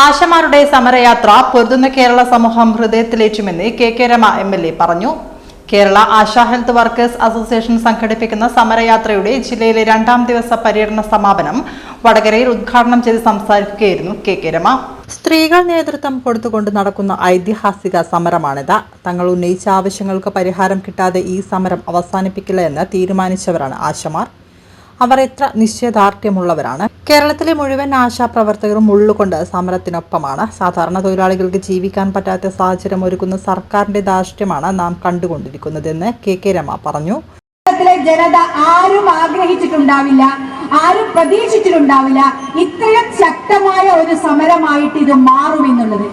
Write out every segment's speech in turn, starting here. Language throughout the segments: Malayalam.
ആശമാരുടെ സമരയാത്ര പൊരുതുന്ന കേരള സമൂഹം ഹൃദയത്തിലേറ്റുമെന്ന് K K Rama M L A പറഞ്ഞു. Kerala Asha health workers association സംഘടിപ്പിക്കുന്ന സമരയാത്രയുടെ ജില്ലയിലെ രണ്ടാം ദിവസ പര്യടന സമാപനം വടകരയിൽ ഉദ്ഘാടനം ചെയ്ത് സംസാരിക്കുകയായിരുന്നു കെ കെ രമ. സ്ത്രീകൾ നേതൃത്വം കൊടുത്തുകൊണ്ട് നടക്കുന്ന ഐതിഹാസിക സമരമാണിത്. തങ്ങൾ ഉന്നയിച്ച ആവശ്യങ്ങൾക്ക് പരിഹാരം കിട്ടാതെ ഈ സമരം അവസാനിപ്പിക്കില്ല എന്ന് തീരുമാനിച്ചവരാണ് ആശമാർ. അവർ എത്ര നിശ്ചയദാർഢ്യമുള്ളവരാണ്. കേരളത്തിലെ മുഴുവൻ ആശാപ്രവർത്തകരും ഉള്ളുകൊണ്ട് സമരത്തിനൊപ്പമാണ്. സാധാരണ തൊഴിലാളികൾക്ക് ജീവിക്കാൻ പറ്റാത്ത സാഹചര്യം ഒരുക്കുന്ന സർക്കാരിന്റെ ദാർഷ്ട്യമാണ് നാം കണ്ടുകൊണ്ടിരിക്കുന്നതെന്ന് കെ കെ രമ പറഞ്ഞു. ജനത ആരും ആഗ്രഹിച്ചിട്ടുണ്ടാവില്ല ആരും പ്രതീക്ഷിച്ചിട്ടുണ്ടാവില്ല ഇത്രയും ശക്തമായ ഒരു സമരമായിട്ട് ഇത് മാറുമെന്നുള്ളത്.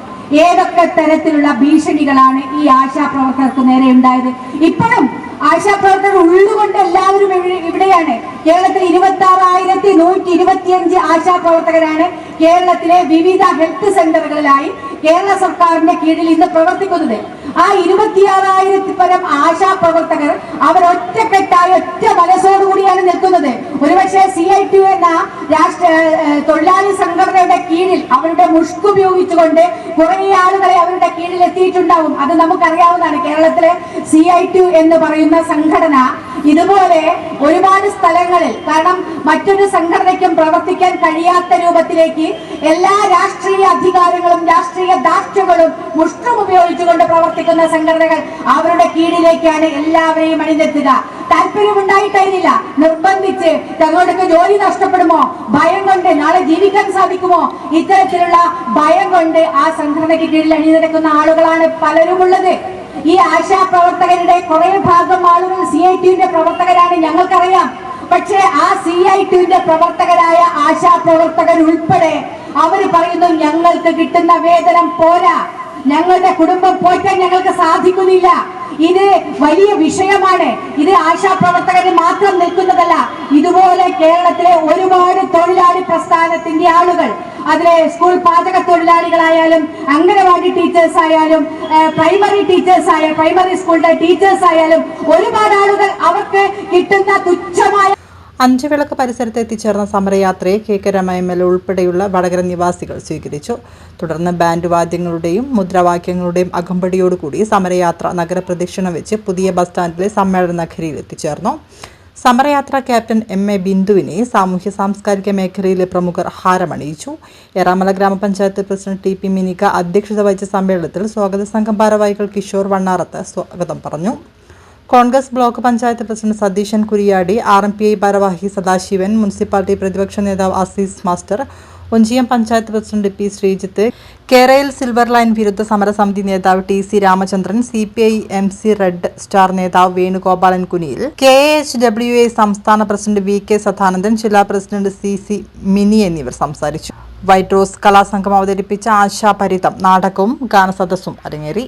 ഏതൊക്കെ തരത്തിലുള്ള ഭീഷണികളാണ് ഈ ആശാപ്രവർത്തകർക്ക് നേരെ ഉണ്ടായത്? ഇപ്പോഴും ആശാപ്രവർത്തകർ ഉള്ളുകൊണ്ട് എല്ലാവരും ഇവിടെയാണ്. കേരളത്തിൽ ഇരുപത്തി ആറായിരത്തി നൂറ്റി ഇരുപത്തിയഞ്ച് ആശാപ്രവർത്തകരാണ് കേരളത്തിലെ വിവിധ ഹെൽത്ത് സെന്ററുകളിലായി കേരള സർക്കാരിന്റെ കീഴിൽ ഇന്ന് പ്രവർത്തിക്കുന്നത്. ആ ഇരുപത്തിയാറായിരത്തി പരം ആശാപ്രവർത്തകർ അവർ ഒറ്റക്കെട്ടായി ഒറ്റ മനസ്സോടുകൂടിയാണ് നിൽക്കുന്നത്. ഒരുപക്ഷെ സി ഐ ടി എന്ന രാഷ്ട്ര തൊഴിലാളി സംഘടനയുടെ കീഴിൽ അവരുടെ മുഷ്ക് ഉപയോഗിച്ചുകൊണ്ട് കുറെ ആളുകളെ അവരുടെ കീഴിൽ എത്തിയിട്ടുണ്ടാവും അത് നമുക്കറിയാവുന്നതാണ്. കേരളത്തിലെ സി ഐ ടു എന്ന് പറയുന്ന സംഘടന ഇതുപോലെ ഒരുപാട് സ്ഥലങ്ങളിൽ കാരണം മറ്റൊരു സംഘടനയ്ക്കും പ്രവർത്തിക്കാൻ കഴിയാത്ത രൂപത്തിലേക്ക് എല്ലാ രാഷ്ട്രീയ അധികാരങ്ങളും രാഷ്ട്രീയ ദാഷ്ട്യങ്ങളും മുഷ്കം ഉപയോഗിച്ചുകൊണ്ട് പ്രവർത്തിക്കുന്ന സംഘടനകൾ അവരുടെ കീഴിലേക്കാണ് എല്ലാവരെയും അണിനിർത്തുക താല്പര്യമുണ്ടായിട്ടായിരുന്നില്ല നിർബന്ധിച്ച് തങ്ങളുടെ ജോലി നഷ്ടപ്പെടുമോ? ഭയം കൊണ്ട് നാളെ ജീവിക്കാൻ സാധിക്കുമോ? ഇത്തരത്തിലുള്ള ഭയം കൊണ്ട് ആ സംഘടനയ്ക്ക് കീഴിൽ അണിനിരക്കുന്ന ആളുകളാണ് പലരും ഉള്ളത് ഈ ആശാ പ്രവർത്തകരുടെ കുറെ ഭാഗം ആളുകൾ സി ഐ ടിയുടെ പ്രവർത്തകരാണ് ഞങ്ങൾക്കറിയാം. പക്ഷേ ആ സി ഐ ടിയുടെ പ്രവർത്തകരായ ആശാ പ്രവർത്തകർ ഉൾപ്പെടെ അവർ പറയുന്നു ഞങ്ങൾക്ക് കിട്ടുന്ന വേതനം പോരാ. ഞങ്ങളുടെ കുടുംബം പോറ്റാൻ ഞങ്ങൾക്ക് സാധിക്കുന്നില്ല. ഇത് വലിയ വിഷയമാണ്. ഇത് ആശാപ്രവർത്തകന് മാത്രം നിൽക്കുന്നതല്ല. ഇതുപോലെ കേരളത്തിലെ ഒരുപാട് തൊഴിലാളി പ്രസ്ഥാനത്തിന്റെ ആളുകൾ അതിലെ സ്കൂൾ പാചക തൊഴിലാളികളായാലും അംഗനവാടി ടീച്ചേഴ്സ് ആയാലും പ്രൈമറി ടീച്ചേഴ്സ് ആയ പ്രൈമറി സ്കൂളിലെ ടീച്ചേഴ്സ് ആയാലും ഒരുപാട് ആളുകൾ അവർക്ക് കിട്ടുന്ന തുച്ഛമായ അഞ്ചു വിളക്ക് പരിസരത്ത് എത്തിച്ചേർന്ന സമരയാത്രയെ K K Rama M L ഉൾപ്പെടെയുള്ള വടകര നിവാസികൾ സ്വീകരിച്ചു. തുടർന്ന് ബാൻഡ് വാദ്യങ്ങളുടെയും മുദ്രാവാക്യങ്ങളുടെയും അകമ്പടിയോടുകൂടി സമരയാത്ര നഗരപ്രദക്ഷിണം വെച്ച് പുതിയ ബസ് സ്റ്റാൻഡിലെ സമ്മേളന നഗരിയിൽ എത്തിച്ചേർന്നു. സമരയാത്ര ക്യാപ്റ്റൻ എം എ ബിന്ദുവിനെ സാമൂഹ്യ സാംസ്കാരിക മേഖലയിലെ പ്രമുഖർ ഹാരമണിയിച്ചു. എറാമല ഗ്രാമപഞ്ചായത്ത് പ്രസിഡന്റ് ടി പി മിനിക അധ്യക്ഷത വഹിച്ച സമ്മേളനത്തിൽ സ്വാഗത സംഘം ഭാരവാഹികൾ കിഷോർ വണ്ണാറത്ത് സ്വാഗതം പറഞ്ഞു. Congress block panchayat president Satheesan Kuriyadi R M P I ഭാരവാഹി സദാശിവൻ മുനിസിപ്പാലിറ്റി പ്രതിപക്ഷ നേതാവ് Azeez master Onchiyam panchayat president P Sreejith K Rail silver line വിരുദ്ധ സമരസമിതി നേതാവ് T C Ramachandran C P I M C red star നേതാവ് Venugopalan Kuniyil K H W A സംസ്ഥാന പ്രസിഡന്റ് വി കെ സദാനന്ദൻ ജില്ലാ പ്രസിഡന്റ് സി സി മിനി എന്നിവർ സംസാരിച്ചു. വൈറ്റ് റോസ് കലാസംഘം അവതരിപ്പിച്ച ആശാപരിതം നാടകവും ഗാനസദസ്സും അരങ്ങേറി.